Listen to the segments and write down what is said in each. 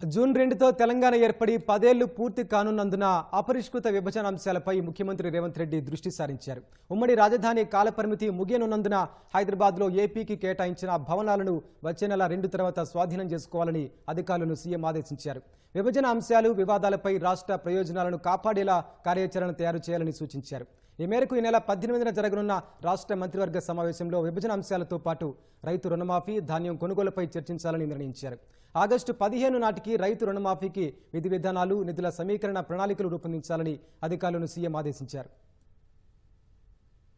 June రెండుతో తెలంగాణ ఏర్పడి పదేళ్ళు పూర్తి కానున్నందున అపరిష్కృత విభజన అంశాలపై ముఖ్యమంత్రి రేవంత్ రెడ్డి దృష్టి సారించారు. ఉమ్మడి రాజధాని కాలపరిమితి ముగియనున్నందున హైదరాబాద్లో ఏపీకి కేటాయించిన భవనాలను వచ్చే నెల రెండు తర్వాత స్వాధీనం చేసుకోవాలని అధికారులను సీఎం ఆదేశించారు. విభజన అంశాలు వివాదాలపై రాష్ట్ర ప్రయోజనాలను కాపాడేలా కార్యాచరణ తయారు చేయాలని సూచించారు. ఈ మేరకు ఈ నెల పద్దెనిమిదిన జరగనున్న రాష్ట్ర మంత్రివర్గ సమావేశంలో విభజన అంశాలతో పాటు రైతు రుణమాఫీ ధాన్యం కొనుగోలుపై చర్చించాలని నిర్ణయించారు. ఆగస్టు పదిహేను నాటికి రైతు రుణమాఫీకి విధి విధానాలు నిధుల సమీకరణ ప్రణాళికలు రూపొందించాలని అధికారులను సీఎం ఆదేశించారు.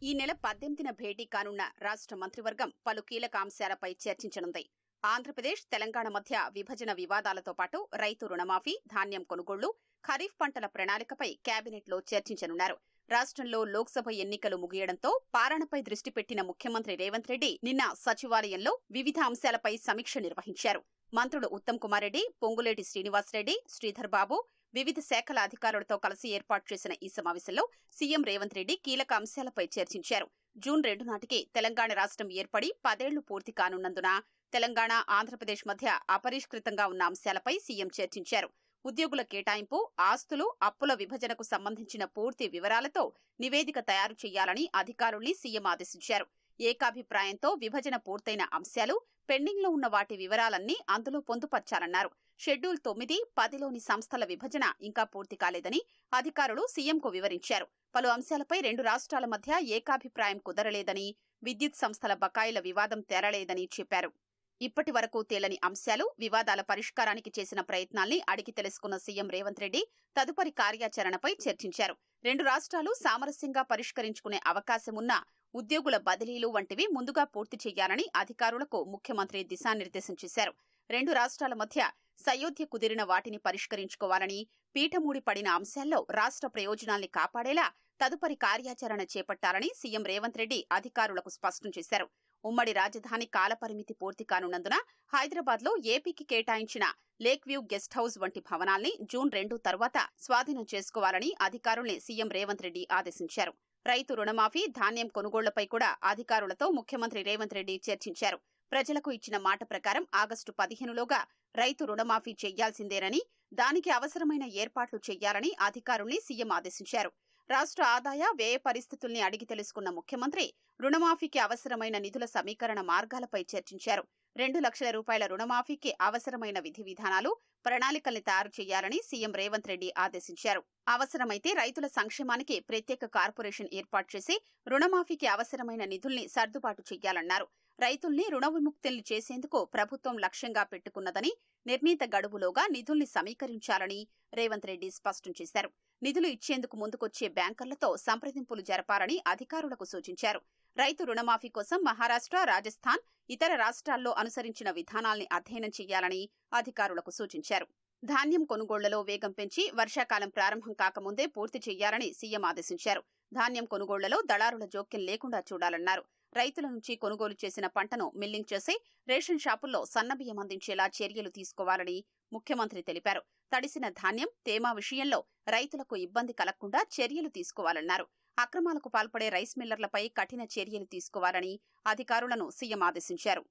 ఈ నెల పద్దెనిమిదిన భేటీ కానున్న రాష్ట్ర మంత్రివర్గం పలు కీలక అంశాలపై చర్చించనుంది. ఆంధ్రప్రదేశ్ తెలంగాణ మధ్య విభజన వివాదాలతో పాటు రైతు రుణమాఫీ ధాన్యం కొనుగోళ్ళు ఖరీఫ్ పంటల ప్రణాళికపై కేబినెట్లో చర్చించనున్నారు. రాష్ట్రంలో లోక్సభ ఎన్నికలు ముగియడంతో పాలనపై దృష్టి పెట్టిన ముఖ్యమంత్రి రేవంత్ రెడ్డి నిన్న సచివాలయంలో వివిధ అంశాలపై సమీక్ష నిర్వహించారు. మంత్రులు ఉత్తమ్ కుమార్ రెడ్డి పొంగులేటి శ్రీనివాసరెడ్డి శ్రీధర్ బాబు వివిధ శాఖల అధికారులతో కలిసి ఏర్పాటు చేసిన ఈ సమావేశంలో సీఎం రేవంత్ రెడ్డి కీలక అంశాలపై చర్చించారు. జూన్ రెండు నాటికి తెలంగాణ రాష్ట్రం ఏర్పడి పదేళ్ళు పూర్తి కానున్నందున తెలంగాణ ఆంధ్రప్రదేశ్ మధ్య అపరిష్కృతంగా ఉన్న అంశాలపై సీఎం చర్చించారు. ఉద్యోగుల కేటాయింపు ఆస్తులు అప్పుల విభజనకు సంబంధించిన పూర్తి వివరాలతో నివేదిక తయారు చేయాలని అధికారుల్ని సీఎం ఆదేశించారు. ఏకాభిప్రాయంతో విభజన పూర్తయిన అంశాలు పెండింగ్లో ఉన్న వాటి వివరాలన్నీ అందులో పొందుపర్చాలన్నారు. షెడ్యూల్ తొమ్మిది పదిలోని సంస్థల విభజన ఇంకా పూర్తి కాలేదని అధికారులు సీఎంకు వివరించారు. పలు అంశాలపై రెండు రాష్ట్రాల మధ్య ఏకాభిప్రాయం కుదరలేదని విద్యుత్ సంస్థల బకాయిల వివాదం తేరలేదని చెప్పారు. ఇప్పటి వరకు తేలని అంశాలు వివాదాల పరిష్కారానికి చేసిన ప్రయత్నాల్ని అడిగి తెలుసుకున్న సీఎం రేవంత్ రెడ్డి తదుపరి కార్యాచరణపై చర్చించారు. రెండు రాష్ట్రాలు సామరస్యంగా పరిష్కరించుకునే అవకాశమున్న ఉద్యోగుల బదిలీలు వంటివి ముందుగా పూర్తి చేయాలని అధికారులకు ముఖ్యమంత్రి దిశానిర్దేశం చేశారు. రెండు రాష్ట్రాల మధ్య సయోధ్య కుదిరిన వాటిని పరిష్కరించుకోవాలని పీఠమూడి పడిన అంశాల్లో రాష్ట్ర ప్రయోజనాల్ని కాపాడేలా తదుపరి కార్యాచరణ చేపట్టాలని సీఎం రేవంత్ రెడ్డి అధికారులకు స్పష్టం చేశారు. ఉమ్మడి రాజధాని కాలపరిమితి పూర్తి కానున్నందున హైదరాబాద్లో ఏపీకి కేటాయించిన లేక్ వ్యూ గెస్ట్ హౌస్ వంటి భవనాల్ని జూన్ రెండు తర్వాత స్వాధీనం చేసుకోవాలని అధికారుల్ని సీఎం రేవంత్ రెడ్డి ఆదేశించారు. రైతు రుణమాఫీ ధాన్యం కొనుగోళ్ళపై కూడా అధికారులతో ముఖ్యమంత్రి రేవంత్ రెడ్డి చర్చించారు. ప్రజలకు ఇచ్చిన మాట ప్రకారం ఆగస్టు పదిహేనులోగా రైతు రుణమాఫీ చెయ్యాల్సిందేనని దానికి అవసరమైన ఏర్పాట్లు చెయ్యాలని అధికారుల్ని సీఎం ఆదేశించారు. రాష్ట్ర ఆదాయ వ్యయ పరిస్థితుల్ని అడిగి తెలుసుకున్న ముఖ్యమంత్రి రుణమాఫీకి అవసరమైన నిధుల సమీకరణ మార్గాలపై చర్చించారు. రెండు లక్షల రూపాయల రుణమాఫీకి అవసరమైన విధి విధానాలు ప్రణాళికల్ని తయారు చేయాలని సీఎం రేవంత్ రెడ్డి ఆదేశించారు. అవసరమైతే రైతుల సంక్షేమానికి ప్రత్యేక కార్పొరేషన్ ఏర్పాటు చేసి రుణమాఫీకి అవసరమైన నిధుల్ని సర్దుబాటు చేయాలన్నారు రైతుల్ని రుణ విముక్తుల్ని చేసేందుకు ప్రభుత్వం లక్ష్యంగా పెట్టుకున్నదని నిర్ణీత గడువులోగా నిధుల్ని సమీకరించాలని రేవంత్ రెడ్డి స్పష్టం చేశారు. నిధులు ఇచ్చేందుకు ముందుకొచ్చే బ్యాంకర్లతో సంప్రదింపులు జరపాలని అధికారులకు సూచించారు. రైతు రుణమాఫీ కోసం మహారాష్ట్ర రాజస్థాన్ ఇతర రాష్ట్రాల్లో అనుసరించిన విధానాల్ని అధ్యయనం చేయాలని అధికారులకు సూచించారు. ధాన్యం కొనుగోళ్ళలో వేగం పెంచి వర్షాకాలం ప్రారంభం కాకముందే పూర్తి చేయాలని సీఎం ఆదేశించారు. ధాన్యం కొనుగోళ్ళలో దళారుల జోక్యం లేకుండా చూడాలన్నారు. రైతుల నుంచి కొనుగోలు చేసిన పంటను మిల్లింగ్ చేసి రేషన్ షాపుల్లో సన్నబియ్యం అందించేలా చర్యలు తీసుకోవాలని ముఖ్యమంత్రి తెలిపారు. తడిసిన ధాన్యం తేమ విషయంలో రైతులకు ఇబ్బంది కలగకుండా చర్యలు తీసుకోవాలన్నారు. అక్రమాలకు పాల్పడే రైస్ మిల్లర్లపై కఠిన చర్యలు తీసుకోవాలని అధికారులను సీఎం ఆదేశించారు.